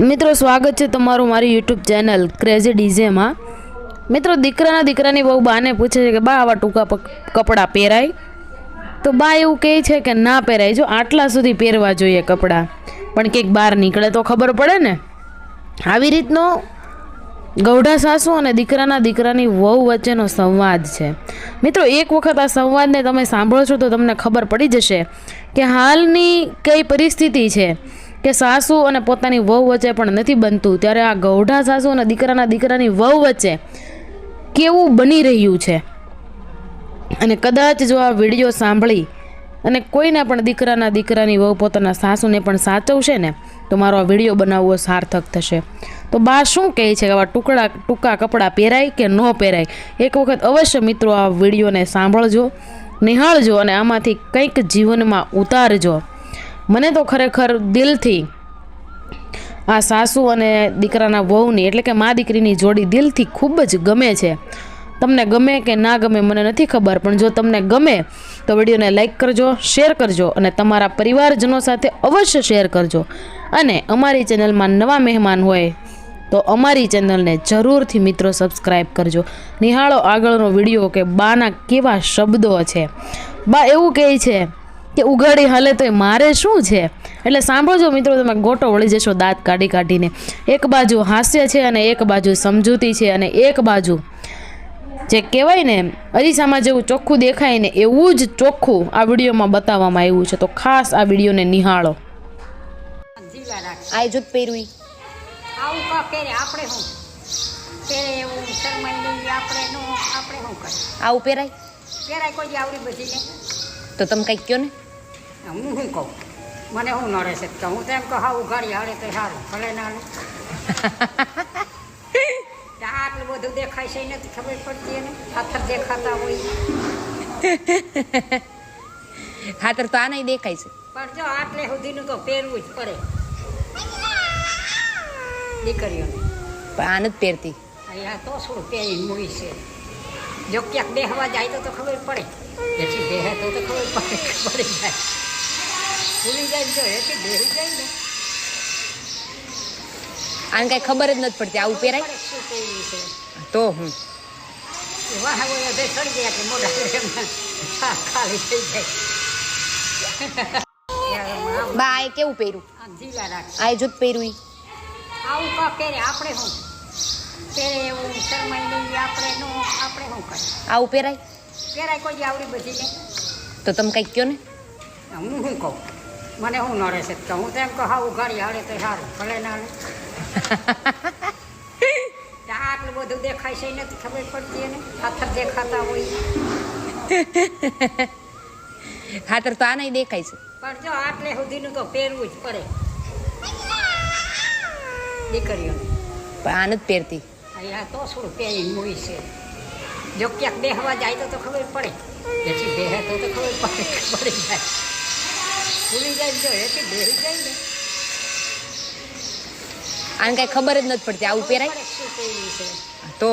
મિત્રો, સ્વાગત છે તમારું મારી યુટ્યુબ ચેનલ ક્રેઝી ડીજેમાં મિત્રો, દીકરાના દીકરાની બહુ બાને પૂછે છે કે, બા, આવા ટૂંકા કપડાં પહેરાય? તો બા એવું કહે છે કે, ના પહેરાય. જો આટલા સુધી પહેરવા જોઈએ કપડાં. પણ કંઈક બહાર નીકળે તો ખબર પડે ને. આવી રીતનો ગૌઢા સાસુ અને દીકરાના દીકરાની વહુ વચ્ચેનો સંવાદ છે. મિત્રો, એક વખત આ સંવાદને તમે સાંભળો છો તો તમને ખબર પડી જશે કે હાલની કઈ પરિસ્થિતિ છે. કે સાસુ અને પોતાની વહુ વચ્ચે પણ નથી બનતું. ત્યારે આ ગૌઢા સાસુ અને દીકરાના દીકરાની વહુ વચ્ચે કેવું બની રહ્યું છે? અને કદાચ જો આ વીડિયો સાંભળી અને કોઈના પણ દીકરાના દીકરાની વહુ પોતાના સાસુને પણ સાચવશે ને, તો મારો આ વીડિયો બનાવવો સાર્થક થશે. તો બા શું કહે છે? કે આવા ટુકડા, ટૂંકા કપડાં પહેરાય કે ન પહેરાય? એક વખત અવશ્ય મિત્રો આ વિડીયોને સાંભળજો, નિહાળજો અને આમાંથી કંઈક જીવનમાં ઉતારજો. મને તો ખરેખર દિલથી આ સાસુ અને દીકરાના વહુની એટલે કે મા દીકરીની જોડી દિલથી ખૂબ જ ગમે છે. તમને ગમે કે ના ગમે મને નથી ખબર, પણ જો તમને ગમે તો વિડીયોને લાઇક કરજો, શેર કરજો અને તમારા પરિવારજનો સાથે અવશ્ય શેર કરજો. અને અમારી ચેનલમાં નવા મહેમાન હોય તો અમારી ચેનલને જરૂરથી મિત્રો સબસ્ક્રાઈબ કરજો. નિહાળો આગળનો વીડિયો કે બાના કેવા શબ્દો છે. બા એવું કહે છે કે ઉઘાડી હાલે તો મારે શું છે? એટલે સાંભળજો મિત્રો તમે ગોટો વળી જશો દાંત કાઢી કાઢીને. એક બાજુ હાસ્ય છે અને એક બાજુ સમજૂતી છે અને એક બાજુ જે કહેવાય ને અરીસામાં જેવું ચોખ્ખું દેખાય ને એવું જ ચોખ્ખું આ વિડીયોમાં બતાવવામાં આવ્યું છે. તો ખાસ આ વિડીયોને નિહાળો. રાખ પહેરવી. આવું કા પહેરે આપણે શું? પહેરે એવું શરમાઈ આપણે નો આપણે શું આવું પહેરાય? પહેરાય કોઈ આવડી બધી તો તમે કંઈક કહો ને હું શું કહું મને શું નડે છે તો હું તો એમ કહું હા ઉઘાડી હાડે તો સારું ભલે ના આટલું બધું દેખાય છે નથી ખબર પડતી એને પાથર દેખાતા હોય ખાતર તો આ નહીં દેખાય છે પણ જો આટલે સુધીનું તો પહેરવું જ પડે દીકરીઓને પણ આ નથી પહેરતી અહીંયા તો શું પહેરી મૂવી છે જો ક્યાંક બેહવા જાય તો તો ખબર પડે. એથી બેહે તો તો ખબર પડે પડી જાય. ભૂલી જાય તો એથી બેહી જાય ને. આને કાંઈ ખબર જ નથી પડતી આવું પહેરાય? તો હું. એ વાહ હોય સડી જાય એટલે મોઢા ખાલી થઈ જાય. બા આ કેવું પહેર્યું? આ જૂથ પહેર્યું આવું કા પહેરે આપણે શું પહેરે એવું શરમાઈ નહીં આપણે નો આપણે શું કરે આવું પહેરાય? પહેરાય કોઈ આવડી બધી ને તો તમે કંઈક કહો ને. હું શું કહું? મને શું નડે છે? તો હું તો એમ કહું હા ઉઘાડી હાડે તો સારું ભલે ના આટલું બધું દેખાય છે નથી ખબર પડતી એને. હાથર દેખાતા હોય. ખાતર તો આ નહીં દેખાય છે. પણ જો આટલે સુધીનું તો પહેરવું જ પડે. દીકરીઓને. પણ આ નથી પહેરતી. અહીંયા તો શું પહેરી મૂવી છે? જો ક્યાંક બેહવા જાય તો તો ખબર પડે. એથી બેહે તો તો ખબર પડે પડી જાય. ભૂલી જાય જો એથી બેહી જાય ને. આને કાંઈ ખબર જ નથી પડતી. આવું પહેરાય? તો